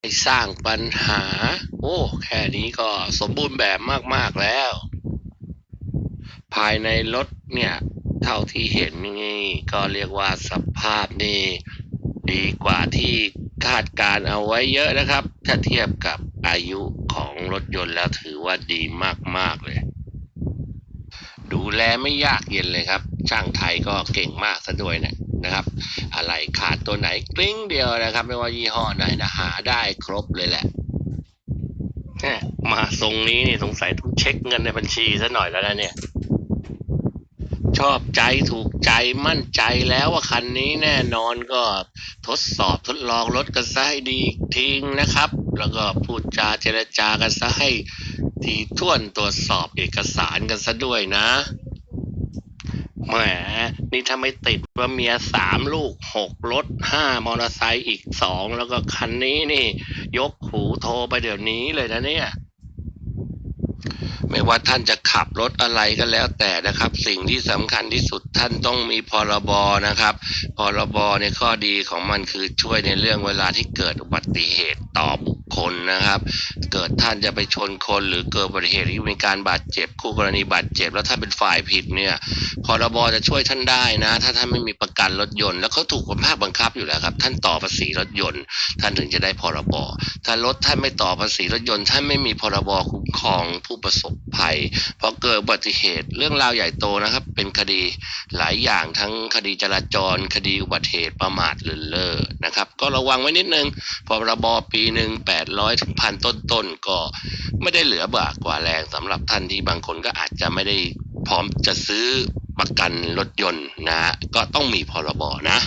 ไม่สร้างปัญหา โอ้ แค่นี้ก็สมบูรณ์แบบมาก ๆ แล้ว ภายในรถเนี่ย เท่าที่เห็นนี่ก็เรียกว่าสภาพนี่ดีกว่าที่คาดการเอาไว้เยอะนะครับ ถ้าเทียบกับอายุของรถยนต์แล้วถือว่าดีมาก ๆ เลย ดูแลไม่ยากเย็นเลยครับ ช่างไทยก็เก่งมากซะด้วยนะ นะครับ อะไรขาดตัวไหนกลิ้งเดียวนะครับ ไม่ว่ายี่ห้อไหนนะหาได้ครบเลยแหละมาทรงนี้นี่สงสัยต้องเช็คเงินในบัญชีซะหน่อยแล้วนะเนี่ย ชอบใจถูกใจมั่นใจแล้วว่าคันนี้แน่นอนก็ทดสอบทดลองรถกันซะให้ดีทิ้งนะครับ แล้วก็พูดจาเจรจากันซะให้ทีท่วนตรวจสอบเอกสารกันซะด้วยนะ แหมนี่ถ้าไม่ติดว่าเมียสามลูกหกรถห้ามอเตอร์ไซค์อีกสองแล้วก็คันนี้นี่ ยกหูโทรไปเดี๋ยวนี้เลยนะเนี่ย ไม่ว่าท่านจะขับรถอะไรก็แล้วแต่นะครับ สิ่งที่สำคัญที่สุดท่านต้องมีพรบนะครับพรบในยข้อดีของมันคือช่วยในเรื่องเวลาที่เกิดอุบัติเหตุต่อบุ คคลนะครับ เกิดท่านจะไปชนคนหรือเกิดอุบัติเหตุที่มีการบาดเจ็บคู่กรณีบาดเจ็บ แล้วท่านเป็นฝ่ายผิดเนี่ยพรบจะช่วยท่านได้นะ ถ้าท่านไม่มีประกันรถยนต์ แล้วเขาถูกกฎหมายบังคับอยู่แล้วครับ ท่านต่อภาษีรถยนต์ ท่านถึงจะได้พรบถ้ารถท่านไม่ต่อภาษีรถยนต์ท่านไม่มีพรบคุ้มครองผู้ประสบภัยพอเกิดอุบัติเหตุเรื่องราวใหญ่โตนะครับ เป็นคดีหลายอย่างทั้งคดีจราจร คดีอุบัติเหตุประมาทเลินเล่อนะครับ ก็ระวังไว้นิดนึงพรบปีหนึ่งแปดร้อยถึงพันต้นต้นก็ไม่ได้เหลือบากกว่าแรงสำหรับท่านที่บางคนก็อาจจะไม่ได้พร้อมจะซื้อประกันรถยนต์นะฮะก็ต้องมีพรบนะ